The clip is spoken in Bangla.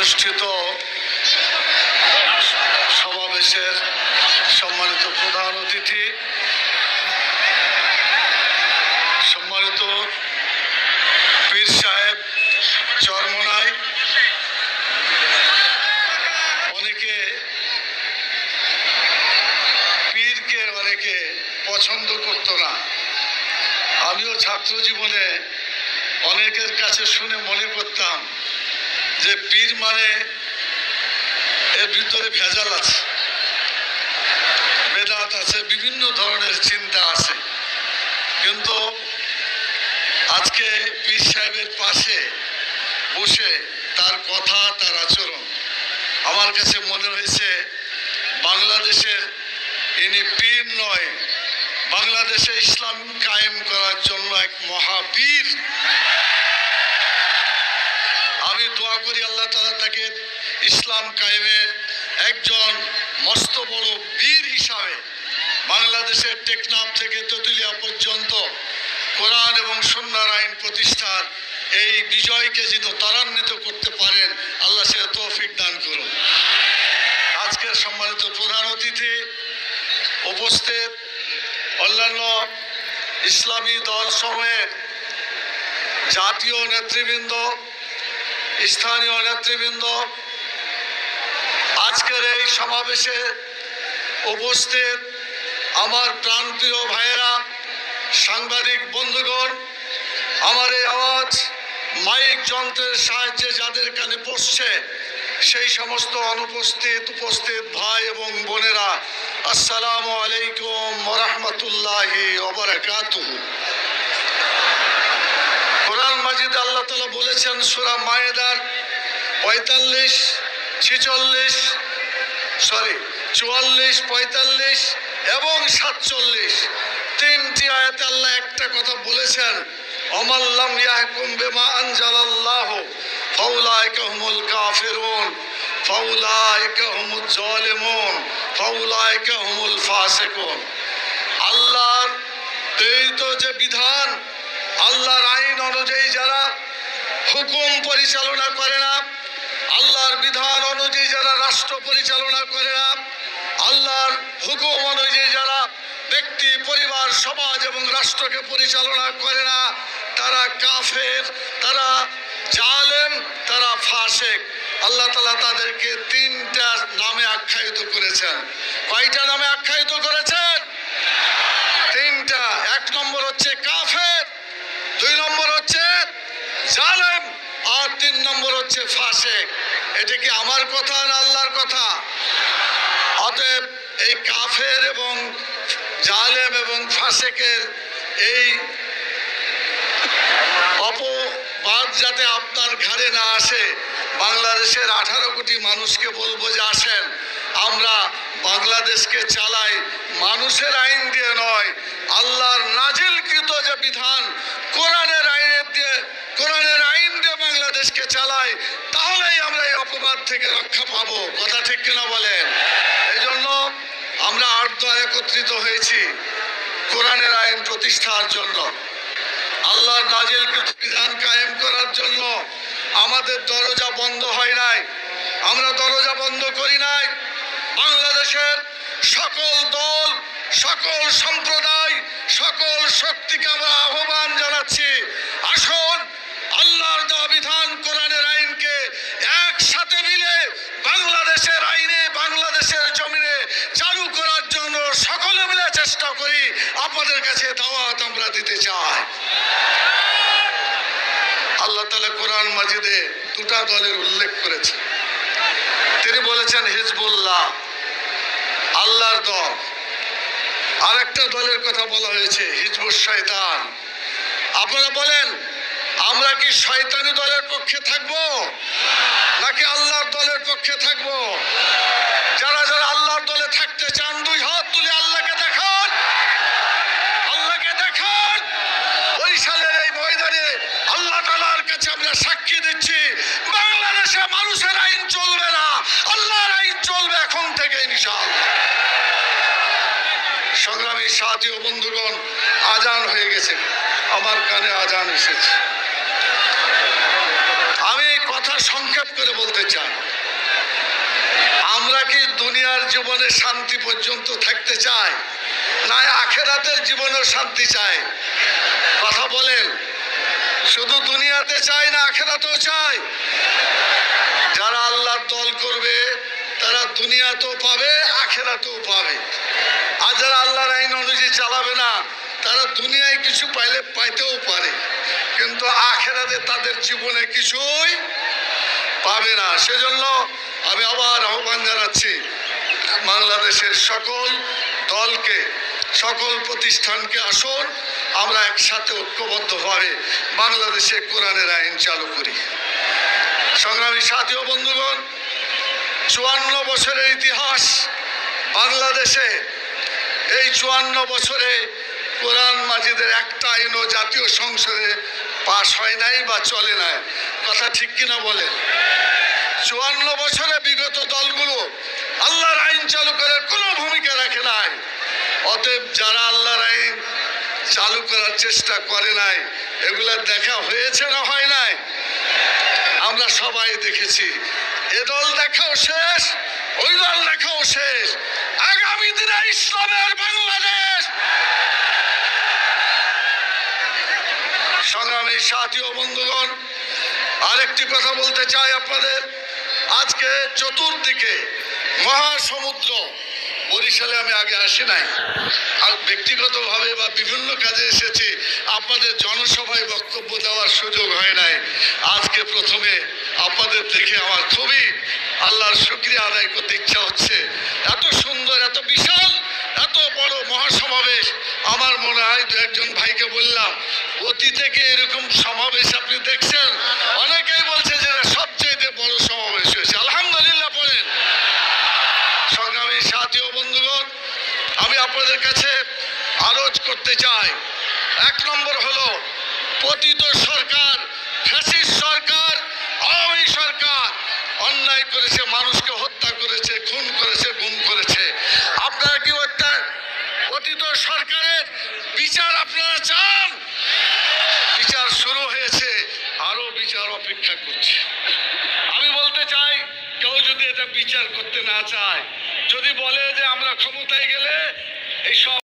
অনুষ্ঠিত সমাবেশের সম্মানিত প্রধান অতিথি, সম্মানিত পীর সাহেব চরমনাই, অনেকে পীরকে অনেকে পছন্দ করতো না। আমিও ছাত্র জীবনে অনেকের কাছে শুনে মনে করতাম যে পীর মানে এর ভিতরে ভেজাল আছে। বেদাত আছে, বিভিন্ন ধরনের চিন্তা আছে। কিন্তু আজকে পীর সাহেবের পাশে বসে তার কথা, তার আচরণ আমার কাছে মনে হয়েছে, বাংলাদেশের ইনি পীর নয়, বাংলাদেশে ইসলাম কায়েম করার জন্য এক মহাবীর আমি দোয়া করি আল্লাহ তালা তাকে ইসলাম কায়েমের একজন মস্ত বড় বীর হিসাবে বাংলাদেশের টেকনাফ থেকে তেঁতুলিয়া পর্যন্ত কোরআন এবং সন্ন্যার আইন প্রতিষ্ঠার এই বিজয়কে যেন ত্বরান্বিত করতে পারেন, আল্লাহ সে তৌফিক দান করুন। আজকের সম্মানিত প্রধান অতিথি উপস্থিত, অন্যান্য ইসলামী দল সময়ের জাতীয় নেতৃবৃন্দ, স্থানীয় নেতৃবৃন্দ আজকের এই সমাবেশে উপস্থিত আমার প্রান্তীয় ভাইয়েরা, সাংবাদিক বন্ধুগণ, আমার এই আওয়াজ মাইক যন্ত্রের সাহায্যে যাদের কানে পড়ছে, সেই সমস্ত অনুপস্থিত, উপস্থিত ভাই এবং বোনেরা, আসসালামু আলাইকুম ওরহমতুল্লাহি ওবরাকাতুহু কোরআন মাজিদ আল্লাহ তালা বলেছেন, সুরা মায়েদার পঁয়তাল্লিশ ছিচল্লিশ সরি চুয়াল্লিশ, পঁয়তাল্লিশ এবং সাতচল্লিশ। তিনটি আয়াতে আল্লাহ একটা কথা বলেছেন অমাল্লাম ইয়াহকুম বেমা আনজালাল্লাহ, ফাউলাইকা হুমুল কাফিরুন, ফাউলাইকা হুমুল জালিমুন, ফাউলাইকা হুমুল ফাসিকুন। আল্লাহর এই তো যে বিধান, আল্লাহর আইন অনুযায়ী যারা হুকুম পরিচালনা করে না আল্লাহর বিধান অনুযায়ী যারা রাষ্ট্র পরিচালনা করে না আল্লাহর হুকুম অনুযায়ী যারা ব্যক্তি, পরিবার, সমাজ এবং রাষ্ট্রকে পরিচালনা করে না তারা কাফের, তারা জালেম, তারা ফাসেক। আল্লাহ তালা তাদেরকে তিনটা নামে আখ্যায়িত করেছেন। কয়টা নামে আখ্যায়িত করেছেন? তিনটা। এক নম্বর হচ্ছে কাফের, দুই নম্বর হচ্ছে জালেম, আর তিন নম্বর হচ্ছে ফাসেক। এটা কি আমার কথা না আল্লাহর কথা? অতএব এই কাফের এবং জালেম এবং ফাসেকের এই অপবাদ যাতে আপনার ঘাড়ে না আসে, বাংলাদেশের আঠারো কোটি মানুষকে বলব যে আসেন, আমরা বাংলাদেশকে চালাই। মানুষের আইন দিয়ে নয়, আল্লাহর নাজিলকৃত যে বিধান, কোরআনের আইনের দিয়ে কোরআনের আইন দিয়ে বাংলাদেশকে চালাই তাহলেই আমরা এই অপবাদ থেকে রক্ষা পাবো। কথা ঠিক কিনা বলেন? এই জন্য আমরা আট দল একত্রিত হয়েছি কোরআনের আইন প্রতিষ্ঠার জন্য। আল্লাহর নাজিল বিধান কায়েম করার জন্য আমাদের দরজা বন্ধ হয় নাই। আমরা দরজা বন্ধ করি নাই। বাংলাদেশের সকল দল, সকল সম্প্রদায়, সকল শক্তিকে আমরা আহ্বান জানাচ্ছি আসুন আল্লাহর দেওয়া বিধান কোরআনের আইনকে একসাথে মিলে বাংলাদেশের আইনে বাংলাদেশের জমিনে চালু করার জন্য সকলে মিলে চেষ্টা করি আপনাদের কাছে দাওয়াত আমরা দিতে চাই। আল্লাহ তালা কোরআন মাজিদে দুটা দলের উল্লেখ করেছে তিনি বলেছেন, হিজবুল্লাহ, আল্লাহর দল। আরেকটা দলের কথা বলা হয়েছে হিজবুর শয়তান। আপনারা বলেন, আমরা কি শয়তানি দলের পক্ষে থাকব? নাকি আল্লাহর দলের পক্ষে থাকব? সাথী বন্ধুগণ, আজান হয়ে গেছে। আমার কানে আজান এসেছে। আমি কথা সংক্ষেপ করে বলতে চাই। আমরা কি দুনিয়ার জীবনে শান্তি পর্যন্ত থাকতে চাই? না, আখেরাতের জীবনেও শান্তি চাই? কথা বলেন। শুধু দুনিয়াতে চাই না, আখেরাতেও চাই? দুনিয়াতেও পাবে, আখেরাতেও পাবে। আর যারা আল্লাহর আইন অনুযায়ী চালাবে না, তারা দুনিয়ায় কিছু পাইলে পাইতেও পারে। কিন্তু আখেরাতে তাদের জীবনে কিছুই পাবে না। সেজন্য আমি আবার আহ্বান জানাচ্ছি, বাংলাদেশের সকল দলকে, সকল প্রতিষ্ঠানকে আসুন, আমরা একসাথে ঐক্যবদ্ধভাবে বাংলাদেশে কোরআনের আইন চালু করি। সংগ্রামী সাথী ও বন্ধুগণ চুয়ান্ন বছরের ইতিহাস বাংলাদেশে, এই চুয়ান্ন বছরে কোরআন মাজিদের একটা আইনও জাতীয় সংসদে পাশ হয় নাই বা চলে নাই। কথা ঠিক কিনা বলে? চুয়ান্ন বছরে বিগত দলগুলো আল্লাহর আইন চালু করার কোনো ভূমিকা রাখে নাই। অতএব যারা আল্লাহর আইন চালু করার চেষ্টা করে নাই, এগুলা দেখা হয়েছে না হয় নাই? আমরা সবাই দেখেছি। এ দল দেখাও শেষ, ওই দল দেখাও শেষ। আগামী দিনে ইসলামের বাংলাদেশ। সংগ্রামী সাথী ও বন্ধুগণ, আরেকটি কথা বলতে চাই আপনাদের। আজকে চতুর্দিকে মহাসমুদ্র। বরিশালে আমি আগে আসি নাই। আর ব্যক্তিগতভাবে বা বিভিন্ন কাজে এসেছি। আপনাদের জনসভায় বক্তব্য দেওয়ার সুযোগ হয় নাই। দেখে আমার খুবই আল্লাহর শুক্রিয়া আদায় করতে ইচ্ছা হচ্ছে। এত সুন্দর, এত বিশাল, এত বড় মহাসমাবেশ। আমার মনে হয় দু একজন ভাইকে বললাম অতীতে কি এরকম সমাবেশ আপনি দেখছেন? অনেকেই বলছে যে সবচেয়ে বড় সমাবেশ হয়েছে। আলহামদুলিল্লাহ বলেন। সংগ্রামী সাথী ও বন্ধুগণ, আমি আপনাদের কাছে আরজ করতে চাই, এক নম্বর হলো, পতিত সরকার, ফ্যাসিস্ট সরকার আওয়ামী সরকার অন্যায় করেছে, মানুষকে হত্যা করেছে, খুন করেছে, গুম করেছে। আপনারা কি পতিত সরকারের বিচার আপনারা চান? বিচার শুরু হয়েছে, আরও বিচার অপেক্ষা করছে। আমি বলতে চাই, কেউ যদি এটা বিচার করতে না চায়, যদি বলে যে আমরা ক্ষমতায় গেলে এই সব